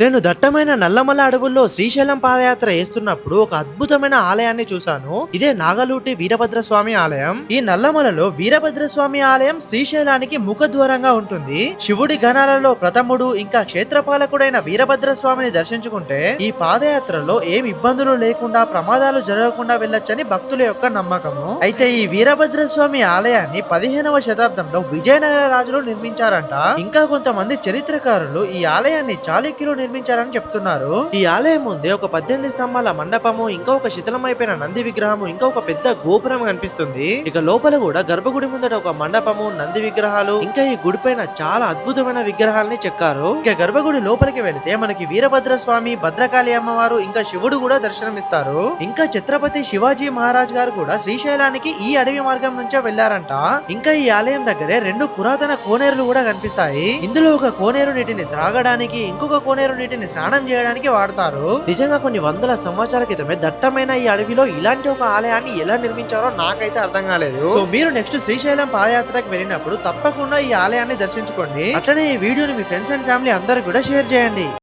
నేను దట్టమైన నల్లమల అడవుల్లో శ్రీశైలం పాదయాత్ర వేస్తున్నప్పుడు ఒక అద్భుతమైన ఆలయాన్ని చూశాను. ఇదే నాగలూటి వీరభద్ర స్వామి ఆలయం. ఈ నల్లమలలో వీరభద్ర స్వామి ఆలయం శ్రీశైలానికి ముఖద్వారంగా ఉంటుంది. శివుడి గణాలలో ప్రథముడు ఇంకా క్షేత్రపాలకుడైన వీరభద్ర స్వామిని దర్శించుకుంటే ఈ పాదయాత్రలో ఏం ఇబ్బందులు లేకుండా ప్రమాదాలు జరగకుండా వెళ్ళొచ్చని భక్తుల యొక్క నమ్మకము. అయితే ఈ వీరభద్ర స్వామి ఆలయాన్ని పదిహేనవ శతాబ్దంలో విజయనగర రాజులు నిర్మించారంట. ఇంకా కొంతమంది చరిత్రకారులు ఈ ఆలయాన్ని చాళుక్యులు నిర్మించారని చెప్తున్నారు. ఈ ఆలయం ముందే ఒక పద్దెనిమిది స్తంభాల మండపము ఇంకా ఒక శిథిలమైపోయిన నంది విగ్రహము ఇంకా ఒక పెద్ద గోపురం కనిపిస్తుంది. ఇక లోపల కూడా గర్భగుడి ముందట ఒక మండపము నంది విగ్రహాలు ఇంకా ఈ గుడి పైన చాలా అద్భుతమైన విగ్రహాలని చెక్కారు. ఇక గర్భగుడి లోపలికి వెళితే మనకి వీరభద్ర స్వామి భద్రకాళి అమ్మవారు ఇంకా శివుడు కూడా దర్శనమిస్తారు. ఇంకా ఛత్రపతి శివాజీ మహారాజ్ గారు కూడా శ్రీశైలానికి ఈ అడవి మార్గం నుంచే వెళ్ళారంట. ఇంకా ఈ ఆలయం దగ్గరే రెండు పురాతన కోనేరులు కూడా కనిపిస్తాయి. ఇందులో ఒక కోనేరు నీటిని త్రాగడానికి ఇంకొక కోనేరు నీటిని స్నానం చేయడానికి వాడతారు. నిజంగా కొన్ని వందల సంవత్సరాల క్రితమే దట్టమైన ఈ అడవిలో ఇలాంటి ఒక ఆలయాన్ని ఎలా నిర్మించారో నాకైతే అర్థం కాలేదు. సో మీరు నెక్స్ట్ శ్రీశైలం పాదయాత్రకు వెళ్ళినప్పుడు తప్పకుండా ఈ ఆలయాన్ని దర్శించుకోండి. అట్లనే ఈ వీడియోని మీ ఫ్రెండ్స్ అండ్ ఫ్యామిలీ అందరికి కూడా షేర్ చేయండి.